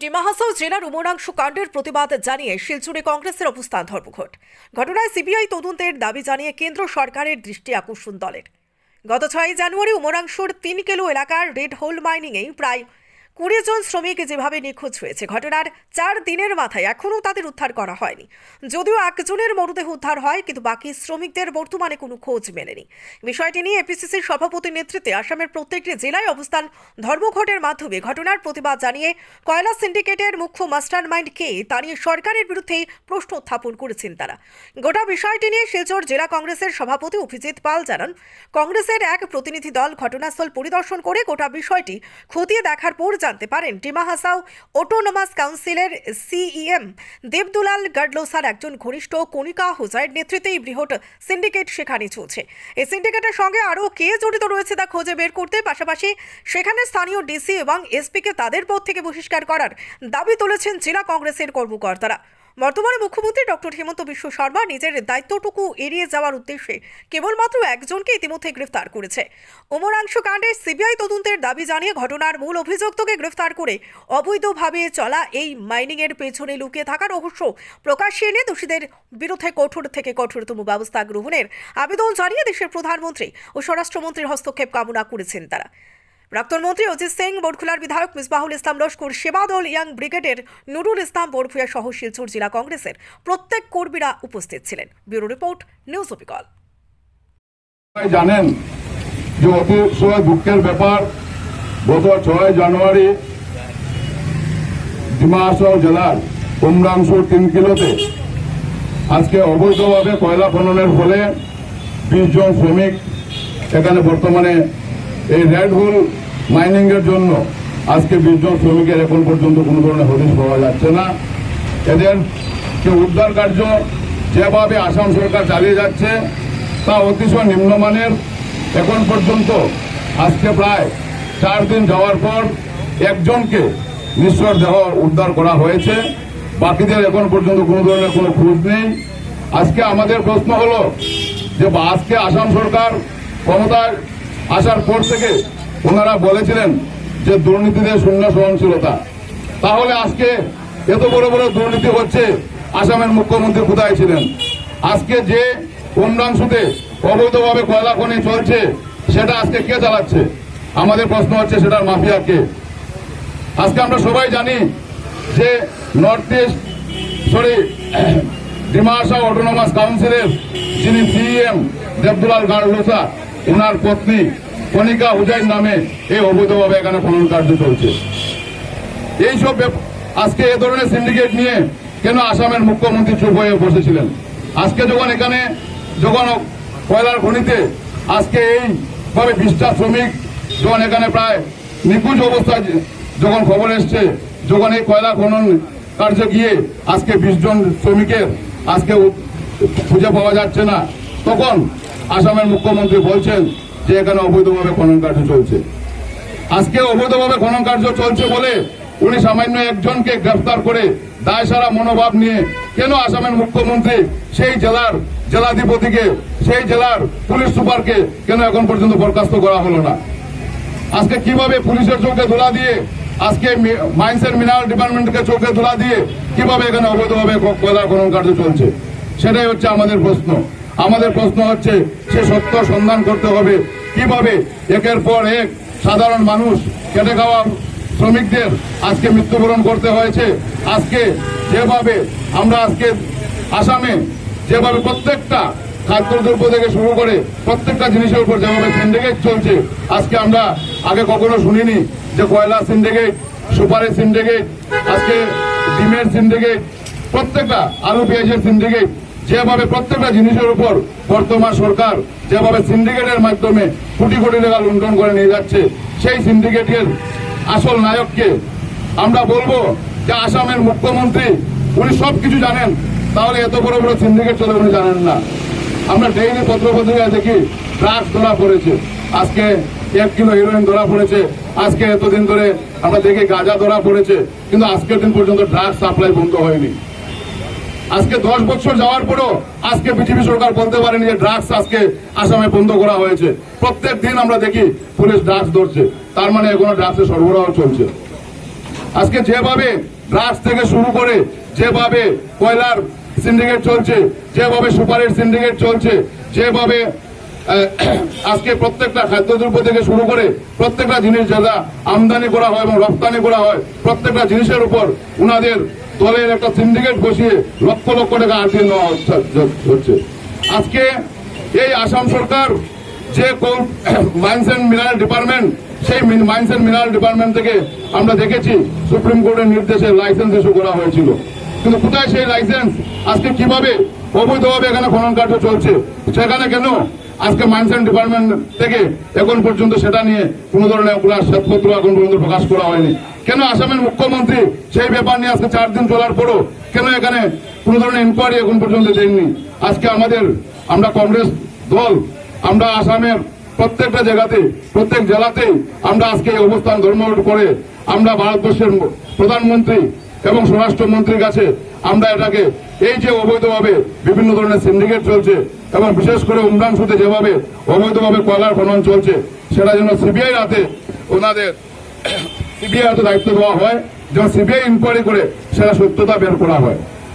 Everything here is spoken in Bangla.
ডিমাহাসাও জেলার উমরাংশ কাণ্ডের প্রতিবাদ জানিয়ে শিলচুরে কংগ্রেসের অবস্থান ধর্মঘট। ঘটনায় সিবিআই তদন্তের দাবি জানিয়ে কেন্দ্র সরকারের দৃষ্টি আকর্ষণ দলের। গত ছয় জানুয়ারি উমরাংশুর তিন কিলো এলাকার রেড হোল মাইনিংয়ে প্রায় কুড়ি জন শ্রমিক যেভাবে নিখোঁজ হয়েছে, ঘটনার চার দিনের মাথায় এখনও তাদের উদ্ধার করা হয়নি। যদিও একজনের মরদেহ উদ্ধার হয়, কিন্তু বাকি শ্রমিকদের বর্তমানে কোনো খোঁজ মেলেনি। বিষয়টি নিয়ে এপিসিসির সভাপতির নেতৃত্বে আসামের প্রত্যেকটি জেলায় অবস্থান ধর্মঘটের মাধ্যমে ঘটনার প্রতিবাদ জানিয়ে কয়লা সিন্ডিকেটের মুখ্য মাস্টার মাইন্ড কে, তা নিয়ে সরকারের বিরুদ্ধেই প্রশ্ন উত্থাপন করেছেন তারা। গোটা বিষয়টি নিয়ে শিলচর জেলা কংগ্রেসের সভাপতি অভিজিৎ পাল জানান, কংগ্রেসের এক প্রতিনিধি দল ঘটনাস্থল পরিদর্শন করে গোটা বিষয়টি খতিয়ে দেখার পর জানতে পারেন। ডিমা হাসাও, অটোনোমাস কাউন্সিলের সিইএম দেবদুলাল গাডলোসার একজন ঘনিষ্ঠ কণিকা হোজাইয়ের নেতৃত্বে এই বৃহৎ সিন্ডিকেট সেখানে চলছে। এই সিন্ডিকেটের সঙ্গে আরও কে জড়িত রয়েছে তা খোঁজে বের করতে পাশাপাশি সেখানে স্থানীয় ডিসি এবং এসপিকে তাদের পদ থেকে বহিষ্কার করার দাবি তুলেছেন জেলা কংগ্রেসের কর্মকর্তারা। বর্তমানে মুখ্যমন্ত্রী ডক্টর হেমন্ত বিশ্ব শর্মা নিজের দায়িত্বটুকু এড়িয়ে যাওয়ার উদ্দেশ্যে কেবলমাত্র একজনকে ইতিমধ্যে গ্রেফতার করেছে। অমরাংশ কাণ্ডে সিবিআই তদন্তের দাবি জানিয়ে ঘটনার মূল অভিযুক্তকে গ্রেফতার করে অবৈধভাবে চলা এই মাইনিংয়ের পেছনে লুকিয়ে থাকার রহস্য প্রকাশ্যে এনে দোষীদের বিরুদ্ধে কঠোর থেকে কঠোরতম ব্যবস্থা গ্রহণের আবেদন জানিয়ে দেশের প্রধানমন্ত্রী ও স্বরাষ্ট্রমন্ত্রীর হস্তক্ষেপ কামনা করেছেন তারা। প্রাক্তন মন্ত্রী অজিত সিং বটখোলার বিধায়ক মিসবাহুল ইসলাম লস্কর সেবাদল ইয়াং ব্রিগেডের নুরুল ইসলাম বরফুয়া সহ শিলচর জেলা কংগ্রেসের প্রত্যেক কর্মীরা উপস্থিত ছিলেন। ব্যুরো রিপোর্ট, নিউজ অপিকল জানেন যে দুঃখের ব্যাপার। গত ছয় জানুয়ারি জেলার উমরাংশ তিন কিলোতে আজকে অবৈধভাবে কয়লা খননের ফলে বিশ জন শ্রমিক এখানে বর্তমানে এই রেড হোল মাইনিং এর জন্য আজকে বিশ জন শ্রমিকের এখন পর্যন্ত কোনো ধরনের হদিশ পাওয়া যাচ্ছে না। এদের যে উদ্ধার কার্য যেভাবে আসাম সরকার চালিয়ে যাচ্ছে, তা অতিশয় নিম্নমানের। এখন পর্যন্ত আজকে প্রায় চার দিন যাওয়ার পর একজনকে নিঃস্বর দেহ উদ্ধার করা হয়েছে। বাকিদের এখন পর্যন্ত কোনো ধরনের কোনো খোঁজ নেই। আজকে আমাদের প্রশ্ন হলো যে আজকে আসাম সরকার ক্ষমতায় আসার পর থেকে ওনারা বলেছিলেন যে দুর্নীতিতে শূন্য সহনশীলতা। তাহলে আজকে এত বড় বড় দুর্নীতি হচ্ছে, আসামের মুখ্যমন্ত্রী কোথায় ছিলেন? আজকে যে অন্যাংশতে অবৈধভাবে কয়লা খনি চলছে, সেটা আজকে কে চালাচ্ছে? আমাদের প্রশ্ন হচ্ছে সেটার মাফিয়া কে? আজকে আমরা সবাই জানি যে north east, sorry, Dimasa autonomous কাউন্সিলের যিনি সিএম দেবদুলাল গাড়লোসা ওনার পত্নী কণিকা হুজাইন নামে এই অবৈধভাবে এখানে খনন কার্য চলছে। এইসব আজকে এ ধরনের সিন্ডিকেট নিয়ে কেন আসামের মুখ্যমন্ত্রী চুপ হয়ে বসেছিলেন? আজকে যখন এখানে, যখন কয়লার খনিতে আজকে এইভাবে বিশটা শ্রমিক, যখন এখানে প্রায় নিখোঁজ অবস্থায় যখন খবর এসছে, যখন এই কয়লা খনন কার্য গিয়ে আজকে বিশ জন শ্রমিকের আজকে খুঁজে পাওয়া যাচ্ছে না, তখন আসামের মুখ্যমন্ত্রী বলছেন যে এখানে অবৈধভাবে খনন কার্য চলছে। আজকে অবৈধভাবে খনন কার্য চলছে বলে উনি সামান্য একজনকে গ্রেফতার করে দায় সারা মনোভাব নিয়ে কেন আসামের মুখ্যমন্ত্রী সেই জেলার জেলাধিপতিকে, সেই জেলার পুলিশ সুপারকে কেন এখন পর্যন্ত বরখাস্ত করা হলো না? আজকে কীভাবে পুলিশের চোখে ধোলা দিয়ে, আজকে মাইন্স এন্ড মিনারেল ডিপার্টমেন্টকে চোখে ধোলা দিয়ে কীভাবে এখানে অবৈধভাবে কয়লা খনন কার্য চলছে? সেটাই হচ্ছে আমাদের প্রশ্ন। আমাদের প্রশ্ন হচ্ছে, সে সত্য সন্ধান করতে হবে। কীভাবে? একের পর এক সাধারণ মানুষ কেটে খাওয়া শ্রমিকদের আজকে মৃত্যুবরণ করতে হয়েছে। আজকে যেভাবে আমরা আজকে আসামে যেভাবে প্রত্যেকটা খাদ্যদ্রব্য থেকে শুরু করে প্রত্যেকটা জিনিসের উপর যেভাবে সিন্ডিকেট চলছে, আজকে আমরা আগে কখনো শুনিনি যে কয়লা সিন্ডিকেট সুপারের সিন্ডিকেট আজকে ডিমের সিন্ডিকেট প্রত্যেকটা আলু পেঁয়াজের সিন্ডিকেট যেভাবে প্রত্যেকটা জিনিসের উপর বর্তমান সরকার যেভাবে সিন্ডিকেটের মাধ্যমে কোটি কোটি টাকা লুণ্ঠন করে নিয়ে যাচ্ছে, সেই সিন্ডিকেটের আসল নায়ককে আমরা বলব যে আসামের মুখ্যমন্ত্রী, উনি সব কিছু জানেন, তাহলে এত বড় বড় সিন্ডিকেট চলে উনি জানেন না। আমরা ডেইলি পত্র পত্রিকায় দেখি, ড্রাগস ধরা পড়েছে, আজকে এক কিলো হিরোইন ধরা পড়েছে, আজকে এতদিন ধরে আমরা দেখি গাঁজা ধরা পড়েছে, কিন্তু আজকের দিন পর্যন্ত ড্রাগস সাপ্লাই বন্ধ হয়নি। আজকে দশ বছর যাওয়ার পরও আজকে বিজেপি সরকার বলতে পারেনি যে ড্রাগস আজকে আসামে বন্ধ করা হয়েছে। প্রত্যেক দিন আমরা দেখি পুলিশ ড্রাগস ধরছে। তার মানে এখনও ড্রাগসের সরবরাহ চলছে। আজকে যেভাবে ড্রাগস থেকে শুরু করে যেভাবে কয়লার সিন্ডিকেট চলছে, যেভাবে সুপারির সিন্ডিকেট চলছে, যেভাবে আজকে প্রত্যেকটা খাদ্যদ্রব্য থেকে শুরু করে প্রত্যেকটা জিনিস যারা আমদানি করা হয় এবং রপ্তানি করা হয়, প্রত্যেকটা জিনিসের উপর উনাদের দলের একটা সিন্ডিকেট বসিয়ে লক্ষ লক্ষ টাকা আটকে নেওয়া হচ্ছে। আজকে এই আসাম সরকার যে মাইন্স অ্যান্ড মিনারেল ডিপার্টমেন্ট সেই মাইন্স অ্যান্ড মিনারেল ডিপার্টমেন্ট থেকে আমরা দেখেছি সুপ্রিম কোর্টের নির্দেশে লাইসেন্স ইস্যু করা হয়েছিল। কিন্তু কোথায় সেই লাইসেন্স আজকে কীভাবে? অবৈধভাবে এখানে খনন কার্য চলছে? সেখানে কেন আজকে মাইন্স অ্যান্ড ডিপার্টমেন্ট থেকে এখন পর্যন্ত সেটা নিয়ে কোনো ধরনের কোনো শ্বেতপত্র এখন পর্যন্ত প্রকাশ করা হয়নি। কেন আসামের মুখ্যমন্ত্রী সেই ব্যাপার নিয়ে আজকে চার দিন চলার পরও কেন এখানে কোনো ধরনের ইনকোয়ারি এখন পর্যন্ত দেননি? আজকে আমাদের, আমরা কংগ্রেস দল, আমরা আসামের প্রত্যেকটা জায়গাতে, প্রত্যেক জেলাতেই আমরা আজকে এই অবস্থান ধর্মঘট করে আমরা ভারতবর্ষের প্রধানমন্ত্রী এবং স্বরাষ্ট্রমন্ত্রীর কাছে আমরা এটাকে এই যে অবৈধভাবে বিভিন্ন ধরনের সিন্ডিকেট চলছে এবং বিশেষ করে উমরান সুদে যেভাবে অবৈধভাবে কলার খনন চলছে, সেটা যেন সিবিআই হাতে ওনাদের সিবিআই হাতে দায়িত্ব দেওয়া হয়, যেন সিবিআই ইনকোয়ারি করে সেটা সত্যতা বের করা হয়।